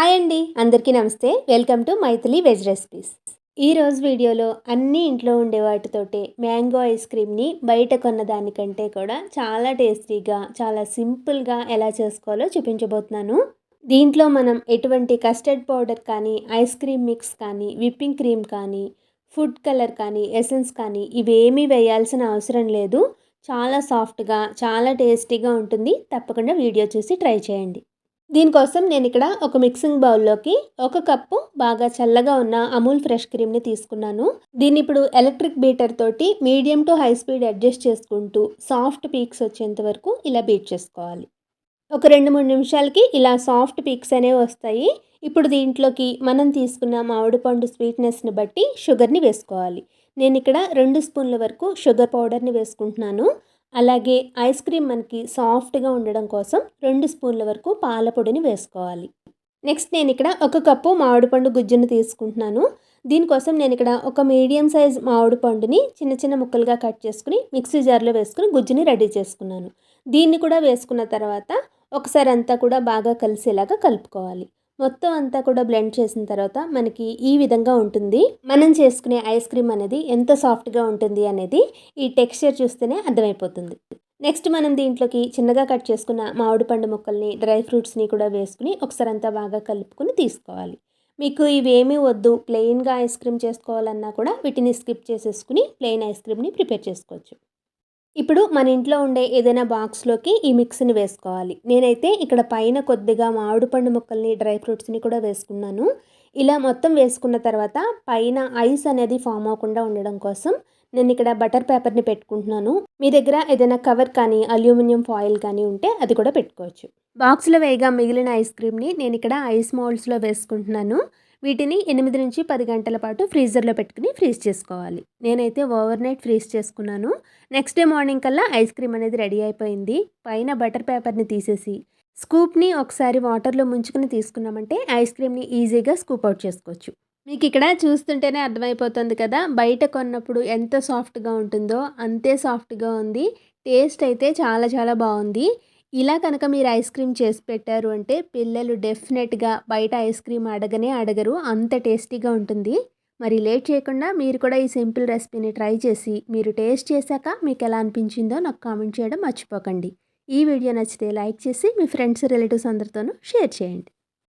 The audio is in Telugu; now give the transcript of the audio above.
హాయ్ అండి. అందరికీ నమస్తే. Welcome to Maithili veg recipes. ఈరోజు వీడియోలో అన్ని ఇంట్లో ఉండే వాటితోటే మ్యాంగో ఐస్ క్రీమ్ని బయట కొన్న దానికంటే కూడా చాలా టేస్టీగా చాలా సింపుల్గా ఎలా చేసుకోవాలో చూపించబోతున్నాను. దీంట్లో మనం ఎటువంటి కస్టర్డ్ పౌడర్ కానీ ఐస్ క్రీమ్ మిక్స్ కానీ విప్పింగ్ క్రీమ్ కానీ ఫుడ్ కలర్ కానీ ఎసెన్స్ కానీ ఇవేమీ వేయాల్సిన అవసరం లేదు. చాలా సాఫ్ట్గా చాలా టేస్టీగా ఉంటుంది. తప్పకుండా వీడియో చూసి ట్రై చేయండి. దీనికోసం నేను ఇక్కడ ఒక మిక్సింగ్ బౌల్లోకి ఒక కప్పు బాగా చల్లగా ఉన్న అమూల్ ఫ్రెష్ క్రీమ్ని తీసుకున్నాను. దీన్ని ఇప్పుడు ఎలక్ట్రిక్ బీటర్ తోటి medium to high speed adjust చేసుకుంటూ సాఫ్ట్ పీక్స్ వచ్చేంత వరకు ఇలా బీట్ చేసుకోవాలి. ఒక రెండు మూడు నిమిషాలకి ఇలా సాఫ్ట్ పీక్స్ అనేవి వస్తాయి. ఇప్పుడు దీంట్లోకి మనం తీసుకున్న మామిడిపండు స్వీట్నెస్ని బట్టి షుగర్ని వేసుకోవాలి. నేను ఇక్కడ రెండు స్పూన్ల వరకు షుగర్ పౌడర్ని వేసుకుంటున్నాను. అలాగే ఐస్ క్రీమ్ మనకి సాఫ్ట్గా ఉండడం కోసం రెండు స్పూన్ల వరకు పాల పొడిని వేసుకోవాలి. నెక్స్ట్ నేను ఇక్కడ ఒక కప్పు మామిడి పండు గుజ్జును తీసుకుంటున్నాను. దీనికోసం నేను ఇక్కడ ఒక మీడియం సైజ్ మామిడి పండుని చిన్న చిన్న ముక్కలుగా కట్ చేసుకుని మిక్సీ జార్లో వేసుకుని గుజ్జుని రెడీ చేసుకున్నాను. దీన్ని కూడా వేసుకున్న తర్వాత ఒకసారి అంతా కూడా బాగా కలిసేలాగా కలుపుకోవాలి. మొత్తం అంతా కూడా బ్లెండ్ చేసిన తర్వాత మనకి ఈ విధంగా ఉంటుంది. మనం చేసుకునే ఐస్ క్రీమ్ అనేది ఎంత సాఫ్ట్గా ఉంటుంది అనేది ఈ టెక్స్చర్ చూస్తేనే అర్థమైపోతుంది. నెక్స్ట్ మనం దీంట్లోకి చిన్నగా కట్ చేసుకున్న మామిడి పండు ముక్కల్ని డ్రై ఫ్రూట్స్ని కూడా వేసుకుని ఒకసారి అంతా బాగా కలుపుకుని తీసుకోవాలి. మీకు ఇవేమీ వద్దు ప్లెయిన్గా ఐస్ క్రీమ్ చేసుకోవాలన్నా కూడా వీటిని స్కిప్ చేసేసుకుని ప్లెయిన్ ఐస్ క్రీమ్ని ప్రిపేర్ చేసుకోవచ్చు. ఇప్పుడు మన ఇంట్లో ఉండే ఏదైనా బాక్స్లోకి ఈ మిక్స్ని వేసుకోవాలి. నేనైతే ఇక్కడ పైన కొద్దిగా మామిడి పండు ముక్కల్ని డ్రై ఫ్రూట్స్ని కూడా వేసుకున్నాను. ఇలా మొత్తం వేసుకున్న తర్వాత పైన ఐస్ అనేది ఫామ్ అవ్వకుండా ఉండడం కోసం నేను ఇక్కడ బటర్ పేపర్ని పెట్టుకుంటున్నాను. మీ దగ్గర ఏదైనా కవర్ కానీ అల్యూమినియం ఫాయిల్ కానీ ఉంటే అది కూడా పెట్టుకోవచ్చు. బాక్స్లో వేయగా మిగిలిన ఐస్ క్రీమ్ని నేను ఇక్కడ ఐస్ మౌల్డ్స్లో వేసుకుంటున్నాను. వీటిని ఎనిమిది నుంచి పది గంటల పాటు ఫ్రీజర్లో పెట్టుకుని ఫ్రీజ్ చేసుకోవాలి. నేనైతే ఓవర్ నైట్ ఫ్రీజ్ చేసుకున్నాను. నెక్స్ట్ డే మార్నింగ్ కల్లా ఐస్ క్రీమ్ అనేది రెడీ అయిపోయింది. పైన బటర్ పేపర్ని తీసేసి స్కూప్ని ఒకసారి వాటర్లో ముంచుకుని తీసుకున్నామంటే ఐస్ క్రీమ్ని ఈజీగా స్కూప్ అవుట్ చేసుకోవచ్చు. మీకు ఇక్కడ చూస్తుంటేనే అర్థమైపోతుంది కదా బయట కొన్నప్పుడు ఎంత సాఫ్ట్గా ఉంటుందో అంతే సాఫ్ట్గా ఉంది. టేస్ట్ అయితే చాలా చాలా బాగుంది. ఇలా కనుక మీరు ఐస్ క్రీమ్ చేసి పెట్టారు అంటే పిల్లలు డెఫినెట్గా బయట ఐస్ క్రీమ్ అడగనే అడగరు. అంత టేస్టీగా ఉంటుంది. మరి లేట్ చేయకుండా మీరు కూడా ఈ సింపుల్ రెసిపీని ట్రై చేసి మీరు టేస్ట్ చేశాక మీకు ఎలా అనిపించిందో నాకు కామెంట్ చేయడం మర్చిపోకండి. ఈ వీడియో నచ్చితే లైక్ చేసి మీ ఫ్రెండ్స్ రిలేటివ్స్ అందరితోనూ షేర్ చేయండి.